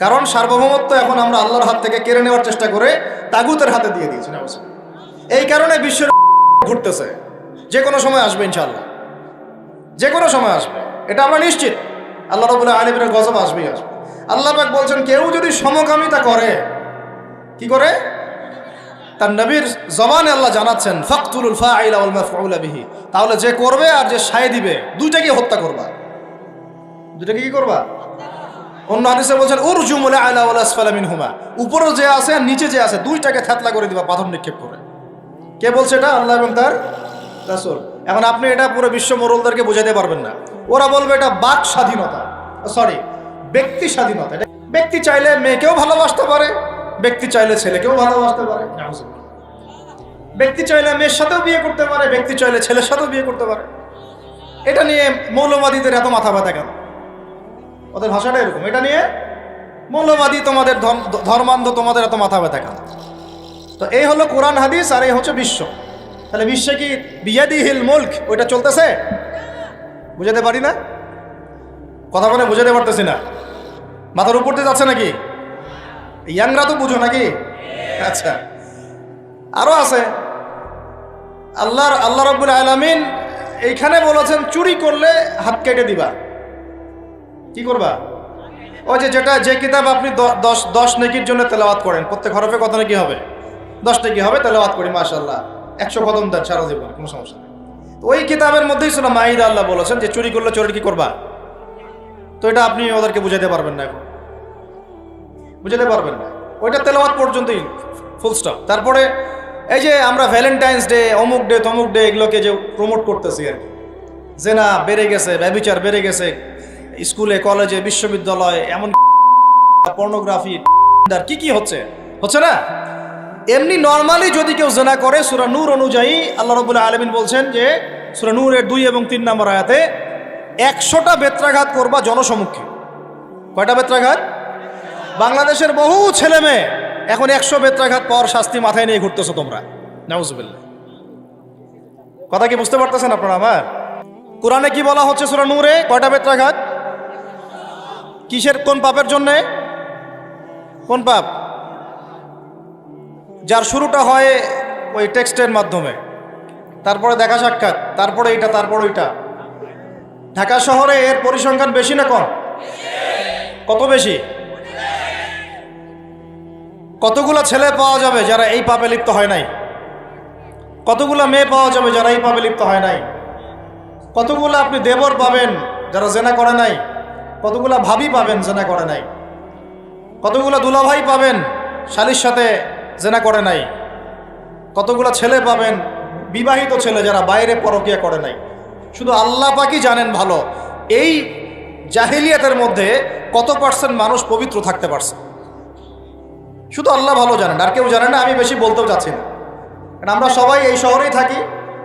কারণ সার্বভৌমত্ব এখন আমরা আল্লাহর হাত থেকে কেড়ে নেওয়ার চেষ্টা করে তাগুতের হাতে দিয়ে দিয়েছি। না এই কারণে বিশ্বের ঘুরতেছে। যে কোনো সময় আসবে ইনশাল্লাহ যে কোনো সময় আসবে। এটা আমরা নিশ্চিত। আল্লাহ রবুল্লাহ আলিমের গজব আসবেই আসবে। আল্লাহ পাক বলছেন কেউ যদি সমকামিতা করে কি করে? তার নবীর জবানে আল্লাহ জানাচ্ছেন ফখতুল বিহি। তাহলে যে করবে আর যে সায় দিবে দুইটাকে হত্যা করবা। দুইটাকে কি করবা? অন্য হাদিসে বলছেন উরজুমুল আলা ওয়াল আসফালা মিনহুমা। উপরে যে আছে আর নিচে যে আছে, দুইটাকে থেতলা করে দিবা পাথর নিক্ষেপ করে। কে বলছে এটা? আল্লাহ এবং তার রাসূল। এখন আপনি এটা পুরো বিশ্ব মোরলদেরকে বোঝাতে পারবেন না। ওরা বলবে এটা বাক স্বাধীনতা। সরি, ব্যক্তি স্বাধীনতা। এটা ব্যক্তি চাইলে মেয়েকেও ভালোবাসতে পারে, ব্যক্তি চাইলে ছেলেকেও ভালোবাসতে পারে। ব্যক্তি চাইলে মেয়ের সাথেও বিয়ে করতে পারে, ব্যক্তি চাইলে ছেলের সাথেও বিয়ে করতে পারে। এটা নিয়ে মৌলবাদীদের এত মাথা ব্যথা কেন? ওদের ভাষাটা এরকম, এটা নিয়ে মৌলবাদী তোমাদের ধর্ম- ধর্মান্ধ তোমাদের এত মাথা ব্যথা কেন? তো এই হলো কোরআন, হাদিস, আর এই হচ্ছে বিশ্ব। তাহলে বিশ্বে কি বিয়াদি হিল মুল্ক, ওইটা চলতেছে? বুঝাতে পারি না? কথা বলে বুঝাতে পারতেছি না। মাথার উপর দিয়ে যাচ্ছে নাকি? ইয়াংরা তো বুঝো নাকি? আচ্ছা। আরও আছে। আল্লাহর, আল্লাহ রব্বুল আলমিন এইখানে বলেছেন, চুরি করলে হাত কেটে দিবা। কি করবা? ওই যে যেটা, যে কিতাব আপনি দশ দশ নেকির জন্য তেলাওয়াত করেন, প্রত্যেক হরফে কত নাকি হবে? দশ নেকি হবে তেলাওয়াত করি মাশাল্লাহ একশো কদম দেন সারা জীবন, কোনো সমস্যা নেই। ওই কিতাবের মধ্যেই ছিল মাহিদা আল্লাহ বলেছেন যে চুরি করলে চোরের কি করবা? তো এটা আপনি ওদেরকে বুঝাতে পারবেন না এখন। বুঝাতে পারবেন না। ওইটা তেলাওয়াত পর্যন্তই ফুল স্টপ তারপরে এই যে আমরা ভ্যালেন্টাইন্স ডে অমুক ডে তমুক ডে এগুলোকে যে প্রমোট করতেছি আর কি। যে না বেড়ে গেছে, ব্যবিচার বেড়ে গেছে স্কুলে, কলেজে, বিশ্ববিদ্যালয়ে এমন পর্নোগ্রাফি কি কি হচ্ছে? হচ্ছে না? এমনি নর্মালি যদি কেউ জেনা করে, সুরা নূর অনুযায়ী আল্লাহ রবুল্লাহ আলমিন বলছেন যে, সুরা নূরের দুই এবং তিন নম্বর আয়াতে, একশোটা বেত্রাঘাত করবা জনসমুখে কয়টা বেত্রাঘাত? বাংলাদেশের বহু ছেলে মেয়ে এখন একশো বেত্রাঘাত পাওয়ার শাস্তি মাথায় নিয়ে ঘুরতেছো তোমরা। নাউজুবিল্লাহ। কথা কি বুঝতে পারতেছেন আপনারা আমার? কোরআনে কি বলা হচ্ছে সুরা নূরে? কয়টা বেত্রাঘাত? কিসের, কোন পাপের জন্যে? কোন পাপ? যার শুরুটা হয় ওই টেক্সটের মাধ্যমে। তারপরে দেখা সাক্ষাৎ, তারপরে এইটা, তারপরে ওইটা। ঢাকা শহরে এর পরিসংখ্যান বেশি না কম? কত বেশি? কতগুলো ছেলে পাওয়া যাবে যারা এই পাপে লিপ্ত হয় নাই? কতগুলো মেয়ে পাওয়া যাবে যারা এই পাপে লিপ্ত হয় নাই? কতগুলো আপনি দেবর পাবেন যারা জেনা করে নাই? কতগুলো ভাবি পাবেন জেনা করে নাই? কতগুলো দুলাভাই পাবেন শালির সাথে জেনা করে নাই? কতগুলো ছেলে পাবেন বিবাহিত ছেলে যারা বাইরে পরকিয়া করে নাই? শুধু আল্লাহ পাকি জানেন ভালো, এই জাহিলিয়াতের মধ্যে কত পার্সেন্ট মানুষ পবিত্র থাকতে পারছে? শুধু আল্লাহ ভালো জানেন, আর কেউ জানে না, আমি বেশি বলতেও চাচ্ছি না। কারণ আমরা সবাই এই শহরেই থাকি,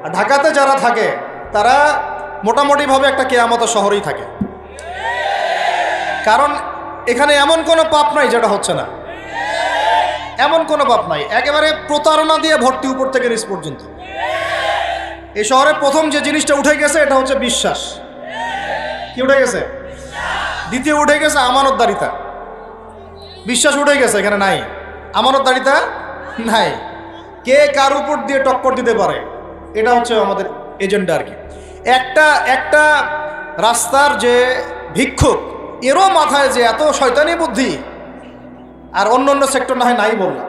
আর ঢাকাতে যারা থাকে, তারা মোটামুটিভাবে একটা কেয়ামত শহরেই থাকে। কারণ এখানে এমন কোনো পাপ নাই যেটা হচ্ছে না। এমন কোনো পাপ নাই। একেবারে প্রতারণা দিয়ে ভর্তি উপর থেকে নিচ পর্যন্ত। এই শহরে প্রথম যে জিনিসটা উঠে গেছে, এটা হচ্ছে বিশ্বাস। কি উঠে গেছে? দ্বিতীয় উঠে গেছে আমানতদারিতা। বিশ্বাস উঠে গেছে, এখানে নাই। আমানতদারিতা নাই। কে কার উপর দিয়ে টক্কর দিতে পারে, এটা হচ্ছে আমাদের এজেন্ডা আর কি। একটা একটা রাস্তার যে ভিক্ষুক এরও মাথায় যে এত শয়তানি বুদ্ধি। আর অন্য অন্য সেক্টর না হয় নাই বললাম।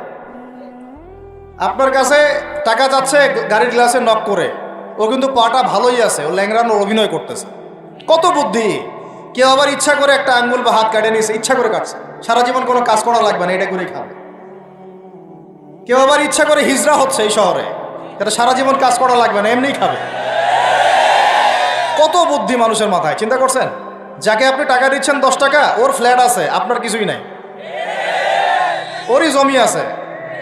আপনার কাছে টাকা যাচ্ছে গাড়ির গ্লাসে নক করে। ও কিন্তু পাটা ভালোই আছে, ও ল্যাংরানোর অভিনয় করতেছে। কত বুদ্ধি। কেউ আবার ইচ্ছা করে একটা আঙ্গুল বা হাত কাটে নিয়েছে ইচ্ছা করে কাটছে। সারা জীবন কোনো কাজ করা লাগবে না, এটা করেই খাবে। কেউ আবার ইচ্ছা করে হিজড়া হচ্ছে এই শহরে, এটা সারা জীবন কাজ করা লাগবে না, এমনিই খাবে। কত বুদ্ধি মানুষের মাথায়, চিন্তা করছেন? যাকে আপনি টাকা দিচ্ছেন দশ টাকা, ওর ফ্ল্যাট আছে, আপনার কিছুই নাই। ওরই জমি আছে।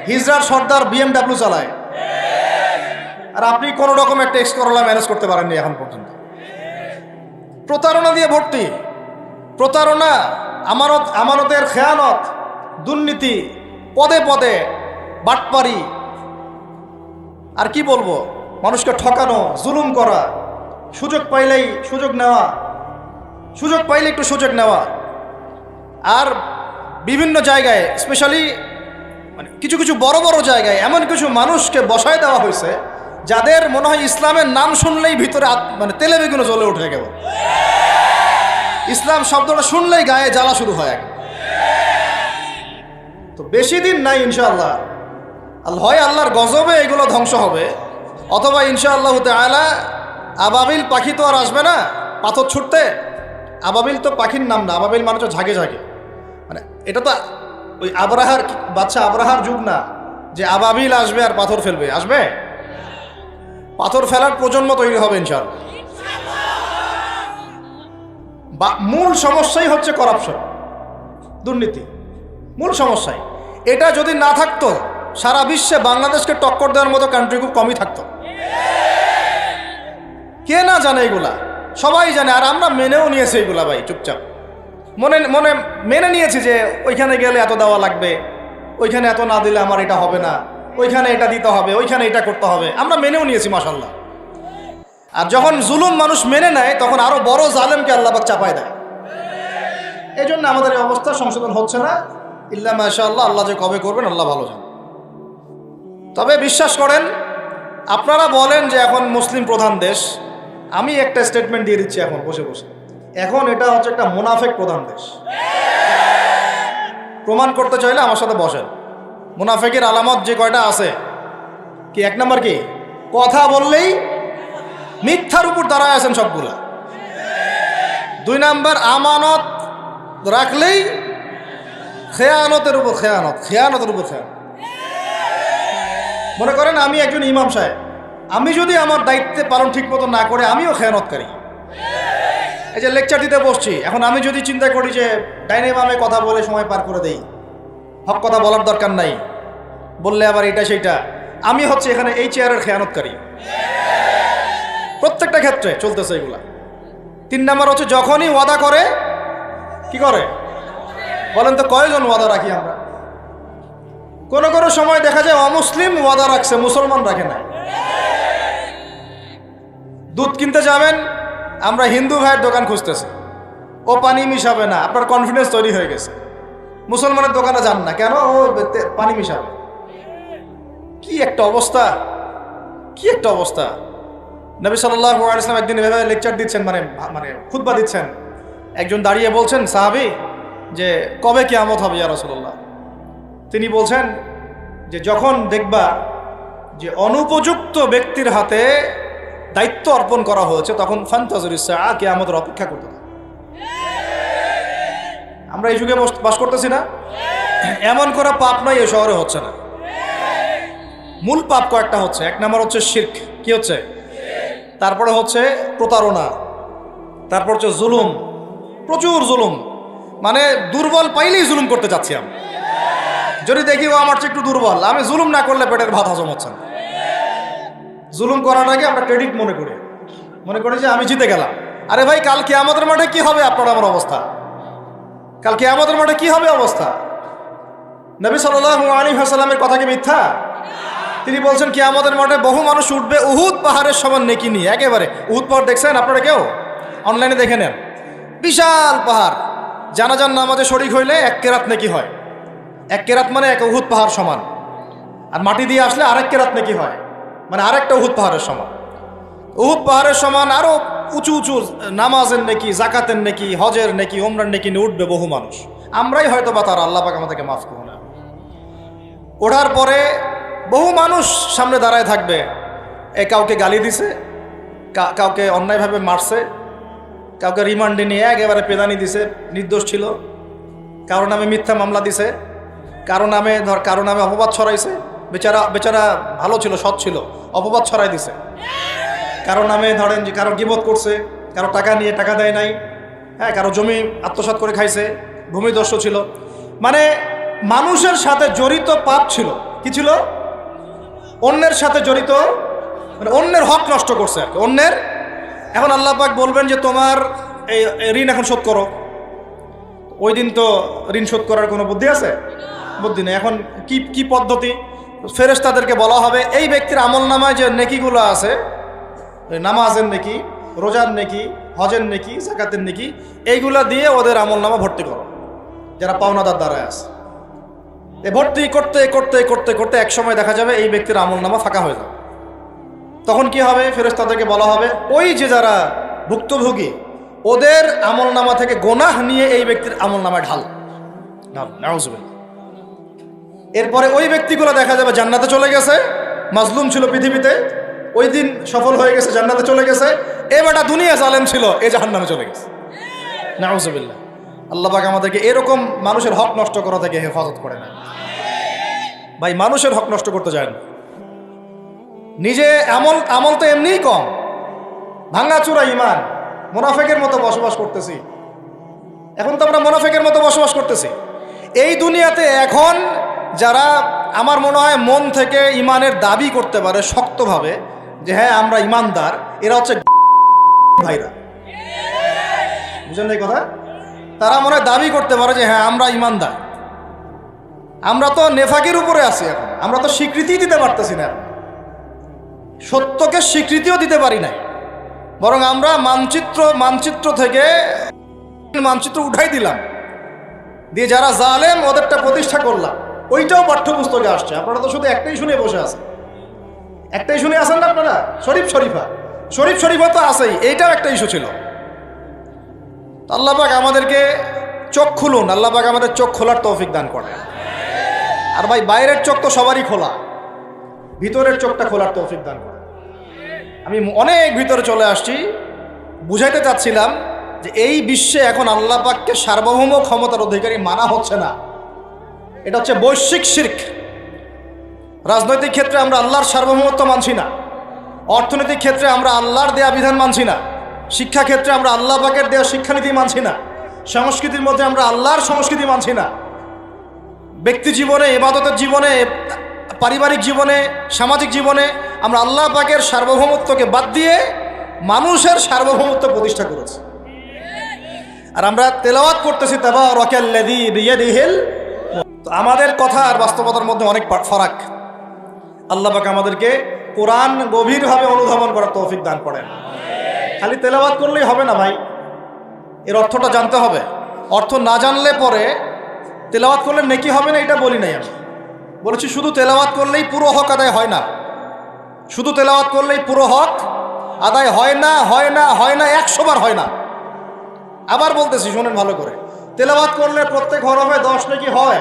হিজরার সর্দার বিএমডাব্লিউ চালায়। আর আপনি কোনো রকম একটা এক্স করলা ম্যানেজ করতে পারেননি এখন পর্যন্ত। প্রতারণা দিয়ে ভর্তি। প্রতারণা, আমানত, আমানতের খেয়ানত, দুর্নীতি, পদে পদে, বাটপারি। আর কি বলব? মানুষকে ঠকানো, জুলুম করা, সুযোগ পাইলেই সুযোগ নেওয়া। সুযোগ পাইলে একটু সুযোগ নেওয়া। আর বিভিন্ন জায়গায় স্পেশালি মানে কিছু কিছু বড় বড় জায়গায় এমন কিছু মানুষকে বসায় দেওয়া হয়েছে, যাদের মনে হয় ইসলামের নাম শুনলেই ভিতরে মানে তেলে বেগুনে জ্বলে উঠে গেল। ইসলাম শব্দটা শুনলেই গায়ে জ্বালা শুরু হয়। তো বেশি দিন নাই ইনশাআল্লাহ। আল হয় আল্লাহর গজবে এগুলো ধ্বংস হবে। অথবা ইনশাআল্লাহ আলা আবাবিল পাখি তো আর আসবে না, পাথর ছুটতে। আবাবিল তো পাখির নাম না, আবাবিল মানে তো ঝাঁকে ঝাঁকে। মানে এটা তো ওই আবরাহার বাচ্চা আবরাহার যুগ না, যে আবাবিল আসবে আর পাথর ফেলবে। আসবে? পাথর ফেলার প্রজন্ম তৈরি হবে, ইনশাআল্লাহ। বা মূল সমস্যাই হচ্ছে করাপশন দুর্নীতি। মূল সমস্যাই। এটা যদি না থাকতো, সারা বিশ্বে বাংলাদেশকে টক্কর দেওয়ার মতো কান্ট্রি খুব কমই থাকতো। কে না জানে এগুলা? সবাই জানে, আর আমরা মেনেও নিয়েছি এগুলা ভাই, চুপচাপ। মনে মনে মেনে নিয়েছি যে ওইখানে গেলে এত দেওয়া লাগবে, ওইখানে এত না দিলে আমার এটা হবে না, ওইখানে এটা দিতে হবে, ওইখানে এটা করতে হবে। আমরা মেনেও নিয়েছি মাসাল্লাহ আর যখন জুলুম মানুষ মেনে নেয়, তখন আরও বড় জালেমকে আল্লাহবাক চাপায় দেয়। এই জন্য আমাদের এই অবস্থা সংশোধন হচ্ছে না। ইল্লা মাশাআল্লাহ, আল্লাহ যে কবে করবেন, আল্লাহ ভালো জান। তবে বিশ্বাস করেন, আপনারা বলেন যে এখন মুসলিম প্রধান দেশ আমি একটা স্টেটমেন্ট দিয়ে দিচ্ছি এখন, বসে বসে। এখন এটা হচ্ছে একটা মুনাফেক প্রধান দেশ। প্রমাণ করতে চাইলে আমার সাথে বসেন। মুনাফেকের আলামত যে কয়টা আছে? কি এক নম্বর কি? কথা বললেই মিথ্যার উপর দাঁড়ায় আছেন সবগুলা। দুই নাম্বার, আমানত রাখলেই খেয়ানতের উপর খেয়ানত, খেয়ানতের উপর খেয়ানত। মনে করেন আমি একজন ইমাম সাহেব। আমি যদি আমার দায়িত্বে পালন ঠিক মতো না করে, আমিও খেয়ানতকারী। এই যে লেকচার দিতে বসছি, এখন আমি যদি চিন্তা করি যে ডাইনে বামে কথা বলে সময় পার করে দেই, হক কথা বলার দরকার নাই, বললে আবার এটা সেইটা। আমি হচ্ছে এখানে এই চেয়ারের খেয়ানতকারী। প্রত্যেকটা ক্ষেত্রে চলতেছে এগুলা। তিন নাম্বার হচ্ছে যখনই ওয়াদা করে, কি করে? বলেন তো কয়জন ওয়াদা রাখি আমরা? কোনো কোনো সময় দেখা যায় অমুসলিম ওয়াদা রাখছে, মুসলমান রাখে না। দুধ কিনতে যাবেন, আমরা হিন্দু ভাইয়ের দোকান খুঁজতেছি। ও পানি মিশাবে না, আপনার কনফিডেন্স তৈরি হয়ে গেছে। মুসলমানের দোকানে যান না, কেন? ও পানি মিশাবে। কি একটা অবস্থা, কি একটা অবস্থা। নবী সাল্লাহ একদিন এভাবে লেকচার দিচ্ছেন মানে মানে খুতবা দিচ্ছেন। একজন দাঁড়িয়ে বলছেন, সাহাবি, যে কবে কি আমত হবে ইয়া রসল্লাহ তিনি বলছেন যে, যখন দেখবা যে অনুপযুক্ত ব্যক্তির হাতে দায়িত্ব অর্পণ করা হয়েছে, তখন ফান্তাজুর ইসা কে আমাদের অপেক্ষা করতে। আমরা এই যুগে বস- করতেছি না? এমন করা পাপ নয় এ শহরে হচ্ছে না। মূল পাপ কয়েকটা হচ্ছে। এক নম্বর হচ্ছে শির্ক। কি হচ্ছে? তারপরে হচ্ছে প্রতারণা। তারপর হচ্ছে জুলুম। প্রচুর জুলুম। মানে দুর্বল পাইলেই জুলুম করতে চাচ্ছি আমি। যদি দেখি, ও আমার চেয়ে একটু দুর্বল, আমি জুলুম না করলে পেটের ভাত হজম হচ্ছে না। জুলুম করার করাটাকে আমরা ক্রেডিট মনে করি। মনে করি যে আমি জিতে গেলাম। আরে ভাই, কাল আমাদের মাঠে কি হবে আপনার আমার অবস্থা? কাল আমাদের মাঠে কি হবে অবস্থা? নবী হাসালামের কথা কি মিথ্যা? তিনি বলছেন কি আমাদের মাঠে বহু মানুষ উঠবে উহুদ পাহাড়ের সমান নেকি নিয়ে। একেবারে, উহুদ পাহাড় দেখছেন আপনারা কেউ? অনলাইনে দেখে নেন। বিশাল পাহাড়। জানা জানাজান নামাজে শরিক হইলে এক কেরাত নেকি হয়। এক কেরাত মানে এক উহুদ পাহাড় সমান। আর মাটি দিয়ে আসলে আরেক কেরাত নেকি হয়। মানে আরেকটা উহুদ পাহাড়ের সমান। উহুদ পাহাড়ের সমান আরও উঁচু উঁচু নামাজের নেকি জাকাতের নেকি, হজের নেকি ওমরান নেকি নিয়ে উঠবে বহু মানুষ। আমরাই হয়তো বা তার আল্লাহ পাক আমাদেরকে মাফ করুন। না ওঠার পরে বহু মানুষ সামনে দাঁড়ায় থাকবে। এ কাউকে গালি দিছে কাউকে অন্যায়ভাবে মারছে, কাউকে রিমান্ডে নিয়ে একেবারে পেদানি দিছে, নির্দোষ ছিল। কারও নামে মিথ্যা মামলা দিছে, কারও নামে ধর, কারও নামে অপবাদ ছড়াইছে। বেচারা বেচারা ভালো ছিল, সৎ ছিল, অপবাদ ছড়াই দিছে। কারও নামে ধরেন যে কারও গিবত করছে কারও টাকা নিয়ে টাকা দেয় নাই হ্যাঁ কারও জমি আত্মসাৎ করে খাইছে ভূমিদস্য ছিল। মানে মানুষের সাথে জড়িত পাপ ছিল। কি ছিল? অন্যের সাথে জড়িত মানে অন্যের হক নষ্ট করছে আর কি, অন্যের। এখন আল্লাহ পাক বলবেন যে তোমার এই ঋণ এখন শোধ করো। ওই দিন তো ঋণ শোধ করার কোনো বুদ্ধি আছে? বুদ্ধি নেই। এখন কি কি পদ্ধতি? ফেরেস তাদেরকে বলা হবে, এই ব্যক্তির আমল নামায় যে নেকিগুলো আছে নামাজের নেকি, রোজার নেকি, হজের নেকি জাকাতের নেকি, এইগুলা দিয়ে ওদের আমল নামা ভর্তি করো, যারা পাওনাদার দ্বারায় আছে। এ ভর্তি করতে করতে করতে করতে এক সময় দেখা যাবে এই ব্যক্তির আমল নামা ফাঁকা হয়ে যাবে। তখন কি হবে? ফেরেস তাদেরকে বলা হবে, ওই যে যারা ভুক্তভোগী, ওদের আমল নামা থেকে গোনাহ নিয়ে এই ব্যক্তির আমল নামায় ঢাল। নাউজুবিল্লাহ। এরপরে ওই ব্যক্তিগুলো দেখা যাবে জান্নাতে চলে গেছে মাজলুম ছিল পৃথিবীতে ওই দিন সফল হয়ে গেছে জান্নাতে চলে গেছে এ বেটা দুনিয়া জালেম ছিল এ জাহান্নামে চলে গেছে। নাউজুবিল্লাহ। আল্লাহ পাক আমাদেরকে এরকম মানুষের হক নষ্ট করা থেকে হেফাজত করে না। ভাই মানুষের হক নষ্ট করতে যায় না। নিজে আমল আমল তো এমনিই কম। ভাঙ্গাচুরা ইমান মোনাফেকের মতো বসবাস করতেছি। এখন তো আমরা মোনাফেকের মতো বসবাস করতেছি। এই দুনিয়াতে এখন যারা আমার মনে হয় মন থেকে ইমানের দাবি করতে পারে শক্তভাবে, যে হ্যাঁ আমরা ইমানদার, এরা হচ্ছে ভাইরা। বুঝলেন এই কথা? তারা মনে হয় দাবি করতে পারে যে হ্যাঁ আমরা ইমানদার। আমরা তো নেফাকের উপরে আছি এখন। আমরা তো স্বীকৃতি দিতে পারতেছি না। সত্যকে স্বীকৃতিও দিতে পারি নাই। বরং আমরা মানচিত্র মানচিত্র থেকে মানচিত্র উঠাই দিলাম। দিয়ে যারা জালেম, ওদেরটা প্রতিষ্ঠা করলাম। ওইটাও পাঠ্যপুস্তকে আসছে। আপনারা তো শুধু একটাই শুনে বসে আছেন। একটাই শুনে আছেন না আপনারা? শরীফ শরীফা। শরীফ শরীফা তো আছেই, এইটাও একটা ইস্যু ছিল। তো আল্লাহ পাক আমাদেরকে চোখ খুলুন, আল্লাহ পাক আমাদের চোখ খোলার তৌফিক দান করে আর ভাই, বাইরের চোখ তো সবারই খোলা। ভিতরের চোখটা খোলার তৌফিক দান করে আমি অনেক ভিতরে চলে আসছি। বুঝাইতে চাচ্ছিলাম যে এই বিশ্বে এখন আল্লাহ পাককে সার্বভৌম ক্ষমতার অধিকারী মানা হচ্ছে না। এটা হচ্ছে বৈশ্বিক শির্ক। রাজনৈতিক ক্ষেত্রে আমরা আল্লাহর সার্বভৌমত্ব মানছি না। অর্থনৈতিক ক্ষেত্রে আমরা আল্লাহর দেয়া বিধান মানছি না। শিক্ষা ক্ষেত্রে আমরা আল্লাহ পাকের দেয়া শিক্ষানীতি মানছি না। সংস্কৃতির মধ্যে আমরা আল্লাহর সংস্কৃতি মানছি না। ব্যক্তি জীবনে এবাদতের জীবনে, পারিবারিক জীবনে, সামাজিক জীবনে আমরা আল্লাহ পাকের সার্বভৌমত্বকে বাদ দিয়ে মানুষের সার্বভৌমত্ব প্রতিষ্ঠা করেছি। আর আমরা তেলাওয়াত করতেছি তাবা রকেল্লাদি রিয়াদিহিল তো আমাদের কথা আর বাস্তবতার মধ্যে অনেক ফারাক। আল্লাহ পাক আমাদেরকে কোরআন গভীরভাবে অনুধাবন করার তৌফিক দান করেন। খালি তেলাওয়াত করলেই হবে না ভাই। এর অর্থটা জানতে হবে। অর্থ না জানলে পরে তেলাওয়াত করলে নেকি হবে না এটা বলি নাই আমি। বলেছি শুধু তেলাওয়াত করলেই পুরো হক আদায় হয় না। শুধু তেলাওয়াত করলেই পুরো হক আদায় হয় না হয় না হয় না, একশো বার হয় না। আবার বলতেছি, শোনেন ভালো করে। তেলাওয়াত করলে প্রত্যেক হরফে দশ নাকি হয়।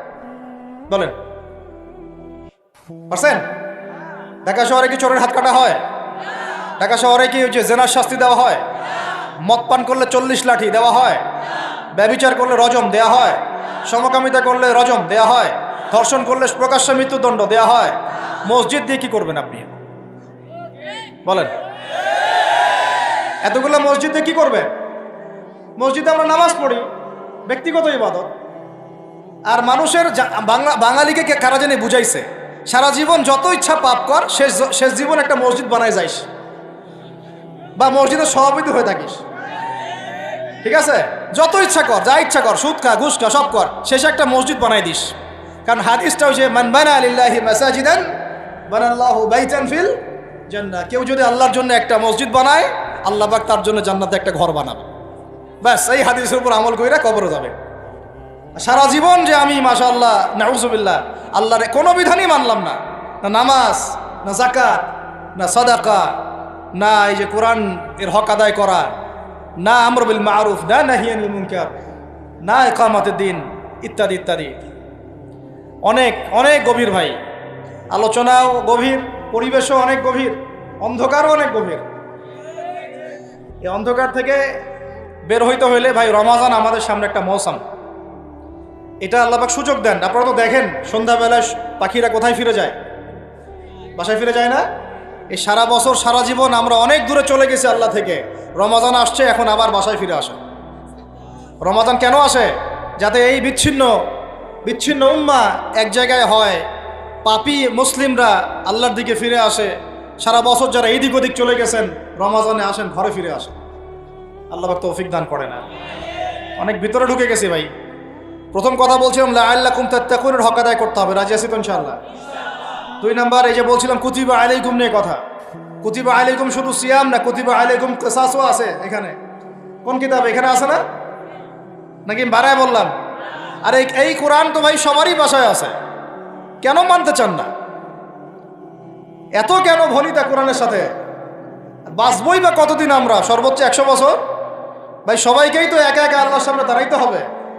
বলেন। পারছেন? ঢাকা শহরে কি চোরের হাত কাটা হয়? ঢাকা শহরে কি যে জেনার শাস্তি দেওয়া হয়? মদ পান করলে চল্লিশ লাঠি দেওয়া হয়? ব্যবিচার করলে রজম দেয়া হয়? সমকামিতা করলে রজম দেয়া হয়? ধর্ষণ করলে প্রকাশ্য মৃত্যুদণ্ড দেয়া হয়? মসজিদ দিয়ে কি করবেন আপনি? বলেন। এতগুলো মসজিদে কি করবেন? মসজিদে আমরা নামাজ পড়ি। ব্যক্তিগত ইবাদত। আর মানুষের বাঙালিকে কে কারা জানি বুঝাইছে? সারা জীবন যত ইচ্ছা পাপ কর, শেষ শেষ জীবন একটা মসজিদ বানায় যাইস। বা মসজিদের সভাপতি হয়ে থাকিস। ঠিক আছে? যত ইচ্ছা কর, যা ইচ্ছা কর, সুদ খা, ঘুষ খা, সব কর, শেষে একটা মসজিদ বানাই দিস। কারণ হাদিসটা হচ্ছে, মান বানা আলিল্লাহি মাসাজিদান, বানাল্লাহু বাইতান ফিল জান্নাহ। কেউ যদি আল্লাহর জন্য একটা মসজিদ বানায়, আল্লাহ পাক তার জন্য জান্নাতে একটা ঘর বানাবে। ব্যাস, এই হাদিসের উপর আমল কইরা কবরে যাবে। সারা জীবন যে আমি, মাশাআল্লাহ, নাউজুবিল্লাহ, আল্লাহর কোনো বিধানই মানলাম না। না নামাজ, না জাকাত না সাদাকা, না এই যে কোরআন এর হক আদায় করা, না আমর বিল মারুফ, না নাহিয়ানিল মুনকার, না একামতের দিন, ইত্যাদি ইত্যাদি। অনেক অনেক গভীর ভাই। আলোচনাও গভীর, পরিবেশও অনেক গভীর, অন্ধকারও অনেক গভীর। এই অন্ধকার থেকে বের হইতে হইলে ভাই, রমাজান আমাদের সামনে একটা মৌসাম। এটা আল্লাপাক সুযোগ দেন। আপনারা তো দেখেন, সন্ধ্যাবেলায় পাখিরা কোথায় ফিরে যায়? বাসায় ফিরে যায় না? এই সারা বছর, সারা জীবন আমরা অনেক দূরে চলে গেছি আল্লাহ থেকে। রমাজান আসছে, এখন আবার বাসায় ফিরে আসে। রমাজান কেন আসে? যাতে এই বিচ্ছিন্ন বিচ্ছিন্ন উম্মা এক জায়গায় হয়, পাপি মুসলিমরা আল্লাহর দিকে ফিরে আসে। সারা বছর যারা এদিক ওদিক চলে গেছেন, রমাজানে আসেন, ঘরে ফিরে আসেন। আল্লাহ তৌফিক দান করে না অনেক ভিতরে ঢুকে গেছি ভাই। প্রথম কথা বলছিলাম আল্লাহ কুম তাত্তাকুনের হক আদায় করতে হবে। রাজি আছি ইনশাআল্লাহ? দুই নাম্বার, এই যে বলছিলাম, কুতিবা আলাইকুম নিয়ে কথা। কুতিবা আলাইকুম শুধু সিয়াম না, কুতিবা আলাইকুম কেসাসও আছে এখানে। কোন কিতাব? এখানে আছে না? নাকি বাড়ায় বললাম? আর, এই এই কোরআন তো ভাই সবারই বাসায় আছে। কেন মানতে চান না? এত কেন ভনিতা কোরআনের সাথে? বাঁচবই বা কতদিন আমরা? সর্বোচ্চ একশো বছর? ভাই, সবাইকেই তো একা একা আল্লাহর সামনে দাঁড়াইতে হবে।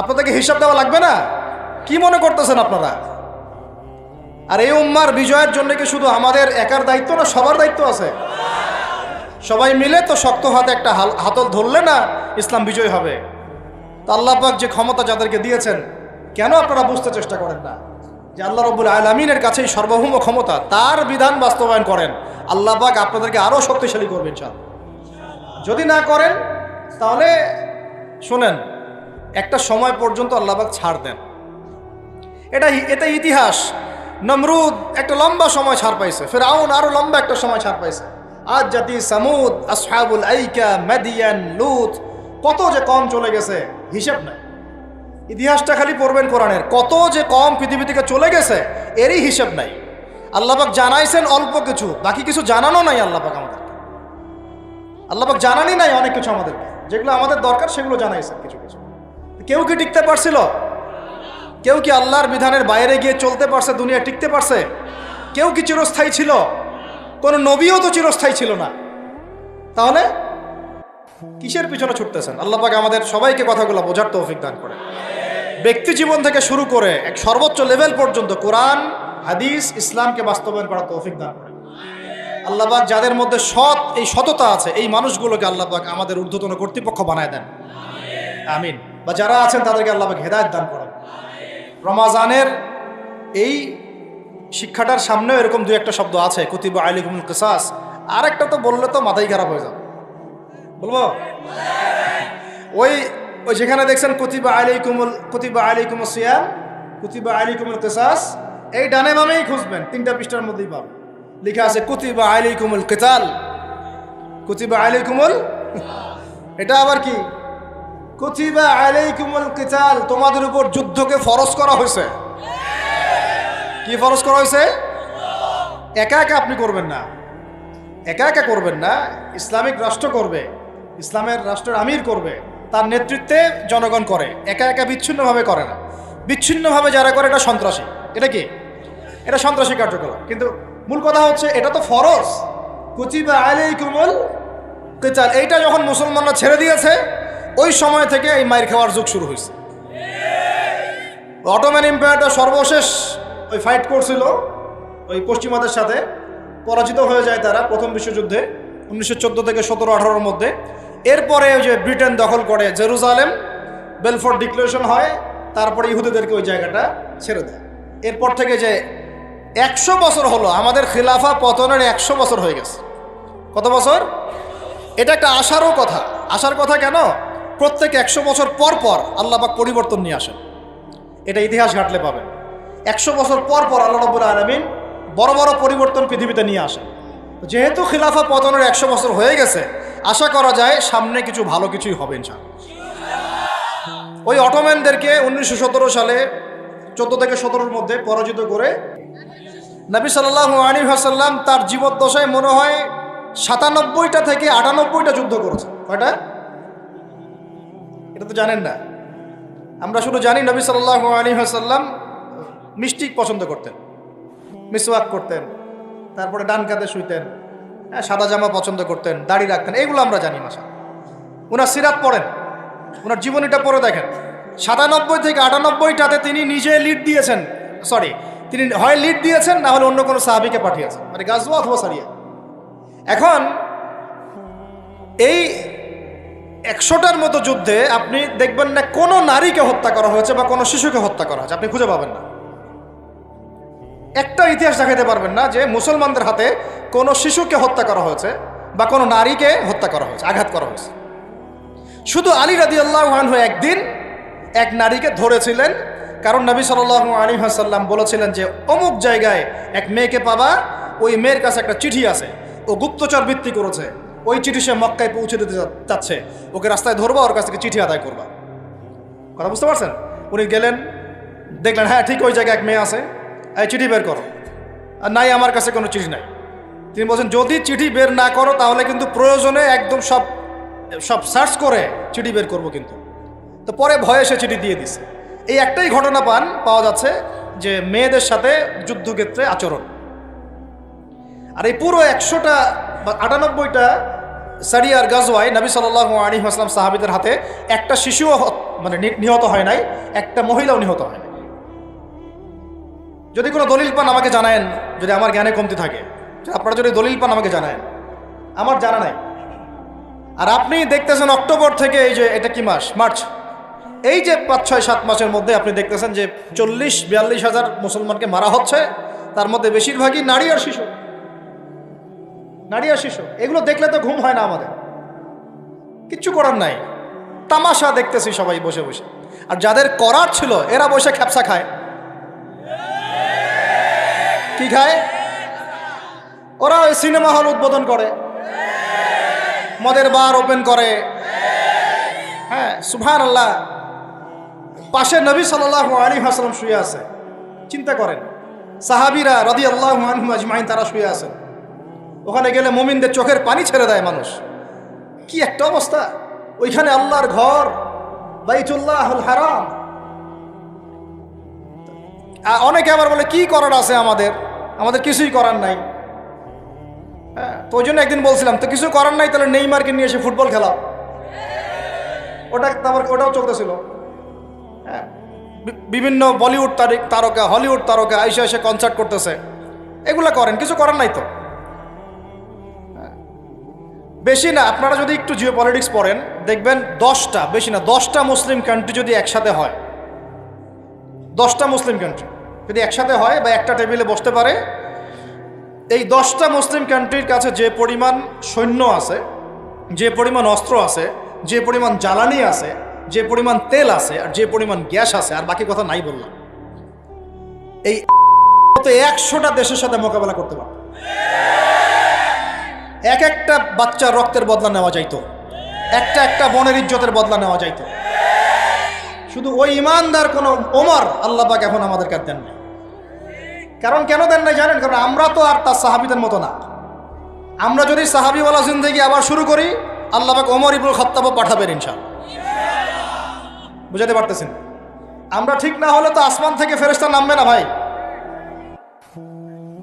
আপনাদেরকে হিসাব দেওয়া লাগবে না? কি মনে করতেছেন আপনারা? আর এই উম্মার বিজয়ের জন্য কি শুধু আমাদের একার দায়িত্ব না, সবার দায়িত্ব আছে? সবাই মিলে তো শক্ত হাতে একটা হাতল ধরলে না ইসলাম বিজয় হবে। তো আল্লাহ পাক যে ক্ষমতা যাদেরকে দিয়েছেন, কেন আপনারা বুঝতে চেষ্টা করেন না? যে আল্লাহ রব্বুল আলমিনের কাছেই সর্বভৌম ক্ষমতা, তার বিধান বাস্তবায়ন করেন। আল্লাহ পাক আপনাদেরকে আরও শক্তিশালী করবেন চান যদি না করেন, তাহলে শোনেন একটা সময় পর্যন্ত আল্লাহবাক ছাড় দেন। এটা এটা ইতিহাস। নমরুদ একটা লম্বা সময় ছাড় পাইছে। ফেরাউন আরও লম্বা একটা সময় ছাড় পাইছে। আজ জাতি সামুদ, আসহাবুল আইকা, মেদিয়ান, লুত, কত যে কম চলে গেছে, হিসেব নাই। ইতিহাসটা খালি পড়বেন কোরআনের। কত যে কম পৃথিবী থেকে চলে গেছে, এরই হিসেব নাই। আল্লাপাক জানাইছেন অল্প কিছু, বাকি কিছু জানানো নাই আল্লাপাক আমাদেরকে। আল্লাপাক জানানি নাই অনেক কিছু আমাদেরকে। যেগুলো আমাদের দরকার, সেগুলো জানাইছেন কিছু কিছু। কেউ কি টিকতে পারছিল? কেউ কি আল্লাহর বিধানের বাইরে গিয়ে চলতে পারছে, দুনিয়া টিকতে পারছে? কেউ কি চিরস্থায়ী ছিল? কোনো নবীও তো চিরস্থায়ী ছিল না। তাহলে কিসের পিছনে ছুটতেছেন? আল্লাহ পাক আমাদের সবাইকে কথাগুলো বোঝার তৌফিক দান করে ব্যক্তি জীবন থেকে শুরু করে এক সর্বোচ্চ লেভেল পর্যন্ত কোরআন, হাদিস, ইসলামকে বাস্তবায়ন করার তৌফিক দান করে আল্লাহ পাক যাদের মধ্যে সৎ, এই সততা আছে, এই মানুষগুলোকে আল্লাহ পাক আমাদের ঊর্ধ্বতন কর্তৃপক্ষ বানায় দেন। আমিন। বা যারা আছেন তাদেরকে আল্লাহ পাক হেদায়ত দান করেন। রমাজানের এই শিক্ষাটার সামনেও এরকম দু একটা শব্দ আছে, কুতিব আলিকুমুল কিসাস। আর একটা তো বললে তো মাথাই খারাপ হয়ে যাবে। বলব? ওই ওই যেখানে দেখছেন কুতিবা আলাইকুমুল কুতিবা আলাইকুমুল সিয়াম, কুতিবা আলাইকুমুল কিসাস, এই ডানে বামেই খুঁজবেন, তিনটা পৃষ্ঠার মধ্যেই পাবেন। লেখা আছে কুতিবা আলাইকুমুল কিতাল। কুতিবা আলাইকুমুল এটা আবার কি? কুতিবা আলাইকুমুল কিতাল, তোমাদের উপর যুদ্ধকে ফরজ করা হয়েছে। কি ফরজ করা হয়েছে? একা একা আপনি করবেন না। একা একা করবেন না, ইসলামিক রাষ্ট্র করবে, ইসলামের রাষ্ট্রের আমির করবে, তার নেতৃত্বে জনগণ করে, একা একা বিচ্ছিন্নভাবে করে না। বিচ্ছিন্নভাবে যারা করে, এটা সন্ত্রাসী। এটা কি? এটা সন্ত্রাসী কার্যকলাপ। কিন্তু মূল কথা হচ্ছে, এটা তো ফরজ। কুচিবা আলাইকুমুল কিতাল, এইটা যখন মুসলমানরা ছেড়ে দিয়েছে ওই সময় থেকে এই মায়ের খাওয়ার যুগ শুরু হয়েছে। অটোম্যান এম্পায়ারটা সর্বশেষ ওই ফাইট করছিল, ওই পশ্চিমাদের সাথে। পরাজিত হয়ে যায় তারা প্রথম বিশ্বযুদ্ধে, উনিশশো চোদ্দ থেকে সতেরো আঠারোর মধ্যে। এরপরে ওই যে ব্রিটেন দখল করে জেরুজালেম বেলফোর্ড ডিক্লারেশন হয়, তারপরে ইহুদিদেরকে ওই জায়গাটা ছেড়ে দেয়। এরপর থেকে যে একশো বছর হলো, আমাদের খিলাফা পতনের একশো বছর হয়ে গেছে। কত বছর? এটা একটা আশারও কথা। আশার কথা কেন? প্রত্যেক একশো বছর পর পর আল্লাপাক পরিবর্তন নিয়ে আসেন। এটা ইতিহাস ঘাটলে পাবেন। একশো বছর পর পর আল্লাহ রব্বুল আলমিন বড় বড় পরিবর্তন পৃথিবীতে নিয়ে আসেন। যেহেতু খিলাফা পতনের একশো বছর হয়ে গেছে, আশা করা যায় সামনে কিছু ভালো কিছুই হবে ইনশাআল্লাহ। ওই অটোম্যানদেরকে উনিশশো সতেরো সালে চোদ্দ থেকে সতেরোর মধ্যে পরাজিত করে নবী সাল্লাহ আলী হাসাল্লাম তার জীবদ্দশায় মনে হয় সাতানব্বইটা থেকে আটানব্বইটা যুদ্ধ করেছে। কয়টা? এটা তো জানেন না। আমরা শুধু জানি নবী সাল্লাহ আলী হাসাল্লাম মিষ্টি পছন্দ করতেন, মিসওয়াক করতেন, তারপরে ডান কাঁধে শুইতেন হ্যাঁ সাদা জামা পছন্দ করতেন, দাড়ি রাখতেন, এগুলো আমরা জানি মাসা ওনার সিরাত পড়েন ওনার জীবনীটা পড়ে দেখেন। সাতানব্বই থেকে আটানব্বইটাতে তিনি নিজে লিড দিয়েছেন, সরি, তিনি হয় লিড দিয়েছেন, না হলে অন্য কোনো সাহাবিকে পাঠিয়েছেন। মানে গাজওয়া অথবা সারিয়া এখন এই একশোটার মতো যুদ্ধে আপনি দেখবেন না কোনো নারীকে হত্যা করা হয়েছে বা কোনো শিশুকে হত্যা করা হয়েছে। আপনি খুঁজে পাবেন না। একটা ইতিহাস দেখাতে পারবেন না যে মুসলমানদের হাতে কোনো শিশুকে হত্যা করা হয়েছে বা কোনো নারীকে হত্যা করা হয়েছে, আঘাত করা হয়েছে। শুধু আলী রাদি আল্লাহ একদিন এক নারীকে ধরেছিলেন, কারণ নবী সাল আলী হাসাল্লাম বলেছিলেন যে অমুক জায়গায় এক মেয়েকে পাবা, ওই মেয়ের কাছে একটা চিঠি আছে, ও গুপ্তচর বৃত্তি করেছে। ওই চিঠি সে মক্কায় পৌঁছে দিতে চাচ্ছে। ওকে রাস্তায় ধরবা, ওর কাছ থেকে চিঠি আদায় করবা। কথা বুঝতে পারছেন? উনি গেলেন, দেখলেন হ্যাঁ ঠিক ওই জায়গায় এক মেয়ে আছে। এই চিঠি বের করো। আর নাই আমার কাছে কোনো চিঠি নাই। তিনি বলছেন, যদি চিঠি বের না করো, তাহলে কিন্তু প্রয়োজনে একদম সব সব সার্চ করে চিঠি বের করব কিন্তু। তো পরে ভয়ে সে চিঠি দিয়ে দিছে। এই একটাই ঘটনা পান, পাওয়া যাচ্ছে যে মেয়েদের সাথে যুদ্ধক্ষেত্রে আচরণ। আর এই পুরো একশোটা বা আটানব্বইটা সারিয়ার গাজওয়ায় নবী সাল্লাহ আলী আসলাম সাহাবিদের হাতে একটা শিশুও মানে নিহত হয় নাই, একটা মহিলাও নিহত হয় নাই। যদি কোনো দলিল পান আমাকে জানায়েন, যদি আমার জ্ঞানে কমতি থাকে। আপনারা যদি দলিল পান, আমাকে জানায়েন। আমার জানা নাই। আর আপনি দেখতেছেন অক্টোবর থেকে এই যে, এটা কি মাস? মার্চ। এই যে পাঁচ, ছয়, সাত মাসের মধ্যে আপনি দেখতেছেন যে চল্লিশ, বিয়াল্লিশ হাজার মুসলমানকে মারা হচ্ছে। তার মধ্যে বেশিরভাগই নারী আর শিশু। নারী আর শিশু, এগুলো দেখলে তো ঘুম হয় না আমাদের। কিচ্ছু করার নাই। তামাশা দেখতেছি সবাই বসে বসে। আর যাদের করার ছিল, এরা বসে খ্যাপসা খায়। কি খায়? ওরা ওই সিনেমা হল উদ্বোধন করে। মদের বার ওপেন করে। হ্যাঁ সুভান আল্লাহ পাশে নবী সাল্লাহ আলী হাসলাম শুয়ে আছে। চিন্তা করেন। সাহাবিরা রদি আল্লাহ আজমাইন, তারা শুয়ে আছেন। ওখানে গেলে মুমিনদের চোখের পানি ছেড়ে দেয় মানুষ। কি একটা অবস্থা? ওইখানে আল্লাহর ঘর, বাইতুল্লাহ হারাম। অনেকে আবার বলে, কি করার আছে আমাদের? আমাদের কিছুই করার নাই। হ্যাঁ তো ওই জন্য একদিন বলছিলাম, তো কিছু করার নাই, তাহলে নেইমারকে নিয়ে এসে ফুটবল খেলাও। ওটা তারপর ওটাও চলতেছিল। হ্যাঁ বিভিন্ন বলিউড তারকা, হলিউড তারকা এসে এসে কনসার্ট করতেছে। এগুলা করেন, কিছু করার নাই তো। বেশি না, আপনারা যদি একটু জিও পলিটিক্স পড়েন, দেখবেন দশটা, বেশি না, দশটা মুসলিম কান্ট্রি যদি একসাথে হয়, দশটা মুসলিম কান্ট্রি যদি একসাথে হয় বা একটা টেবিলে বসতে পারে, এই দশটা মুসলিম কান্ট্রির কাছে যে পরিমাণ সৈন্য আছে, যে পরিমাণ অস্ত্র আছে, যে পরিমাণ জ্বালানি আছে, যে পরিমাণ তেল আছে, আর যে পরিমাণ গ্যাস আছে, আর বাকি কথা নাই বললাম, এই একশোটা দেশের সাথে মোকাবেলা করতে পারবে। এক একটা বাচ্চার রক্তের বদলা নেওয়া যাইতো। একটা একটা বনের ইজ্জতের বদলা নেওয়া যাইতো। শুধু ওই ইমানদার কোনো ওমর আল্লাহ পাক এখন আমাদের কাছে দেন নাই। কারণ কেন দেন না জানেন? কারণ আমরা তো আর তার সাহাবিদের মতো না। আমরা যদি সাহাবিওয়ালা জিন্দগি আবার শুরু করি, আল্লাহ পাক ওমর ইবুল খত্তাবও পাঠাবেন ইনশাল বুঝাতে পারতেছেন? আমরা ঠিক না হলে তো আসমান থেকে ফেরেস্তা নামবে না ভাই।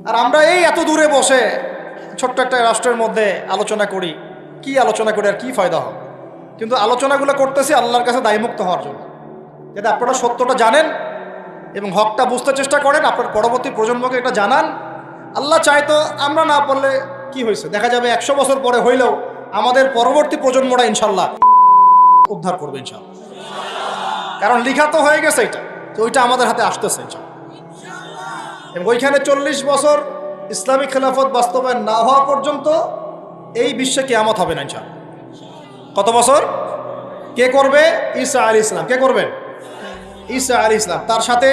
আর আমরা এই এত দূরে বসে ছোট্ট একটা রাষ্ট্রের মধ্যে আলোচনা করি, কি আলোচনা করি আর কি ফায়দা হবে? কিন্তু আলোচনাগুলো করতেছি আল্লাহর কাছে দায়মুক্ত হওয়ার জন্য। যাতে আপনারা সত্যটা জানেন এবং হকটা বুঝতে চেষ্টা করেন, আপনার পরবর্তী প্রজন্মকে এটা জানান। আল্লাহ চায় তো আমরা না পড়লে কি হয়েছে? দেখা যাবে একশো বছর পরে হইলেও আমাদের পরবর্তী প্রজন্মটা ইনশাল্লাহ উদ্ধার করবে ইনশাল্লাহ। কারণ লিখা তো হয়ে গেছে এটা, তো ওইটা আমাদের হাতে আসতেছে ইনশাআল্লাহ। এবং ওইখানে চল্লিশ বছর ইসলামিক খেলাফত বাস্তবায়ন না হওয়া পর্যন্ত এই বিশ্বে কেয়ামত হবে না, ইনশাআল্লাহ। কত বছর? কে করবে? ঈসা আলী ইসলাম কে করবেন? ঈসা আলী ইসলাম তার সাথে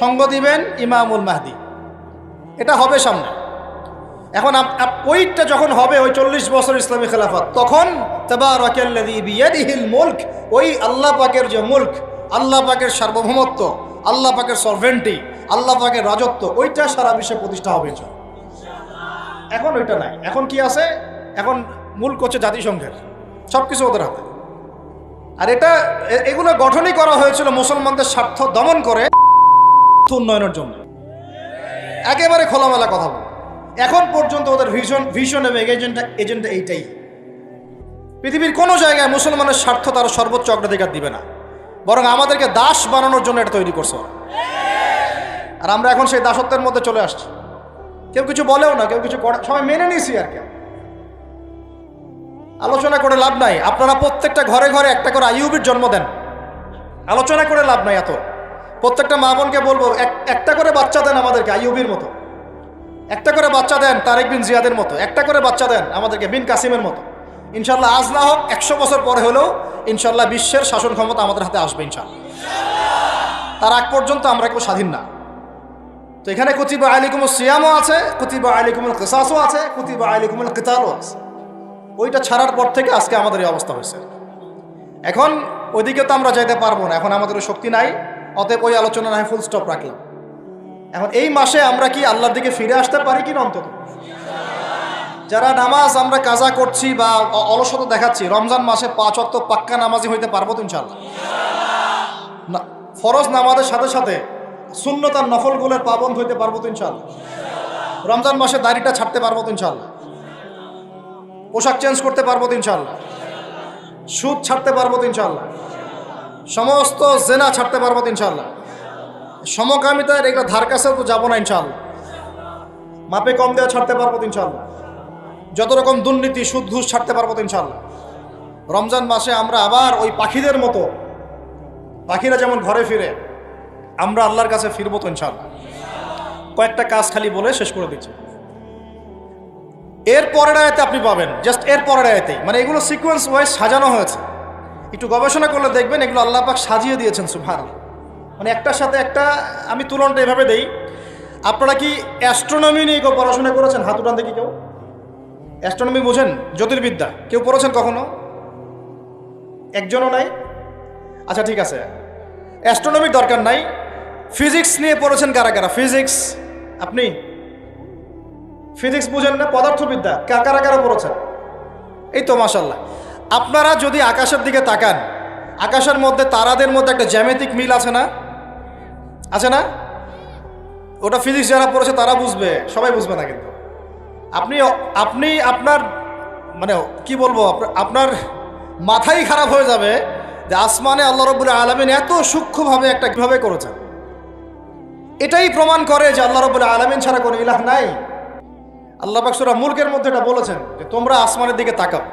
সঙ্গ দিবেন ইমামুল মাহদি। এটা হবে সামনে। এখন ওইটা যখন হবে, ওই চল্লিশ বছর ইসলামী খেলাফত, তখন মুলক, ওই আল্লাহ পাকের যে মুলক, আল্লাহ পাকের সার্বভৌমত্ব, আল্লাহ পাকের সরভেন্টি, আল্লাহ পাকের রাজত্ব, ওইটা সারা বিশ্বে প্রতিষ্ঠা হবে। এখন ওইটা নাই। এখন কি আছে? এখন মূল হচ্ছে জাতিসংঘের। সব কিছু ওদের হাতে। আর এটা এগুলো গঠনই করা হয়েছিল মুসলমানদের স্বার্থ দমন করে উন্নয়নের জন্য। একেবারে খোলামেলা কথা বল। এখন পর্যন্ত ওদের ভিশন ভিশন এবং এজেন্ডা এজেন্ডা এইটাই। পৃথিবীর কোনো জায়গায় মুসলমানের স্বার্থ তারা সর্বোচ্চ অগ্রাধিকার দিবে না। বরং আমাদেরকে দাস বানানোর জন্য এটা তৈরি করছে আর আমরা এখন সেই দাসত্বের মধ্যে চলে আসছি। কেউ কিছু বলেও না, কেউ কিছু করে, সবাই মেনে নিছি আর কি। আলোচনা করে লাভ নাই। আপনারা প্রত্যেকটা ঘরে ঘরে একটা করে আইউবির জন্ম দেন। আলোচনা করে লাভ নাই এত। প্রত্যেকটা মা বোনকে বলব একটা করে বাচ্চা দেন আমাদেরকে আইউবির মতো। একটা করে বাচ্চা দেন তারেক বিন জিয়াদের মতো। একটা করে বাচ্চা দেন আমাদেরকে বিন কাসিমের মতো। ইনশাল্লাহ আজ না হোক, একশো বছর পরে হলেও ইনশাল্লাহ বিশ্বের শাসন ক্ষমতা আমাদের হাতে আসবে ইনশাল্লাহ তার আগ পর্যন্ত আমরা কেউ স্বাধীন না। তো এখানে কুতিবা আলিকুমুল সিয়ামও আছে, কুতিবা আলিকুমুল কিসাসও আছে, কুতিবা আলিকুমুল কিতালও আছে। ওইটা ছাড়ার পর থেকে আজকে আমাদের এই অবস্থা হয়েছে। এখন ওইদিকে তো আমরা যাইতে পারব না, এখন আমাদের শক্তি নাই, অতএব ওই আলোচনা নাই ফুল স্টপ রাখলাম। এখন এই মাসে আমরা কি আল্লাহর দিকে ফিরে আসতে পারি কি অন্তত? যারা নামাজ আমরা কাজা করছি বা অলসতা দেখাচ্ছি, রমজান মাসে পাঁচ অক্ত পাক্কা নামাজি হইতে পারব তো ইনশাল্লাহ ফরজ নামাজের সাথে সাথে শূন্যতার নফলগুলোর পাবন হইতে পারব তো ইনশাল্লাহ রমজান মাসে দাড়িটা ছাড়তে পারব তো ইনশাল্লাহ পোশাক চেঞ্জ করতে পারব তো ইনশাল্লাহ সুদ ছাড়তে পারব তো ইনশাল্লাহ সমস্ত জেনা ছাড়তে পারব তো ইনশাল্লাহ সমকামিতার এগুলো ধার কাছেও তো যাব না ইনশাল্লাহ মাপে কম দেওয়া ছাড়তে পারব তো ইনশাল্লাহ যত রকম দুর্নীতি, সুদ, ঘুষ ছাড়তে পারব তো ইনশাল্লাহ রমজান মাসে আমরা আবার ওই পাখিদের মতো, পাখিরা যেমন ঘরে ফিরে আমরা আল্লাহর কাছে ফিরবো তো ইনশাল্লাহ কয়েকটা কাজ খালি বলে শেষ করে দিচ্ছি। এর পরের আয়াতে আপনি পাবেন জাস্ট এর পরের আয়াতেই। মানে এগুলো সিকোয়েন্স ওয়াইজ সাজানো হয়েছে। একটু গবেষণা করলে দেখবেন এগুলো আল্লাহ পাক সাজিয়ে দিয়েছেন সুভান মানে একটার সাথে একটা, আমি তুলনটা এভাবে দেই। আপনারা কি অ্যাস্ট্রোনমি নিয়ে কেউ পড়াশোনা করেছেন? হাতুটান দেখি কেউ? অ্যাস্ট্রোনমি বোঝেন? জ্যোতির্বিদ্যা। কেউ পড়েছেন কখনো? একজনও নাই? আচ্ছা ঠিক আছে। অ্যাস্ট্রোনমির দরকার নাই। ফিজিক্স নিয়ে পড়েছেন কারা কারা? ফিজিক্স আপনি? ফিজিক্স বুঝেন না, পদার্থবিদ্যা, কারা কারা পড়েছেন? এই তো মাসাল্লাহ আপনারা যদি আকাশের দিকে তাকান, আকাশের মধ্যে তারাদের মধ্যে একটা জ্যামিতিক মিল আছে না? আছে না? ওটা ফিজিক্স যারা পড়েছে তারা বুঝবে, সবাই বুঝবে না কিন্তু। আপনি আপনি আপনার মানে কি বলব, আপনার মাথাই খারাপ হয়ে যাবে যে আসমানে আল্লাহ রবুল্লা আলমিন এত সূক্ষ্মভাবে একটা কীভাবে করেছেন? এটাই প্রমাণ করে যে আল্লাহ রবুল্লাহ আলমিন ছাড়া কোনো ইলাহ নাই। আল্লাহ বাকসুরা মুলকের মধ্যে এটা বলেছেন যে তোমরা আসমানের দিকে তাকাও।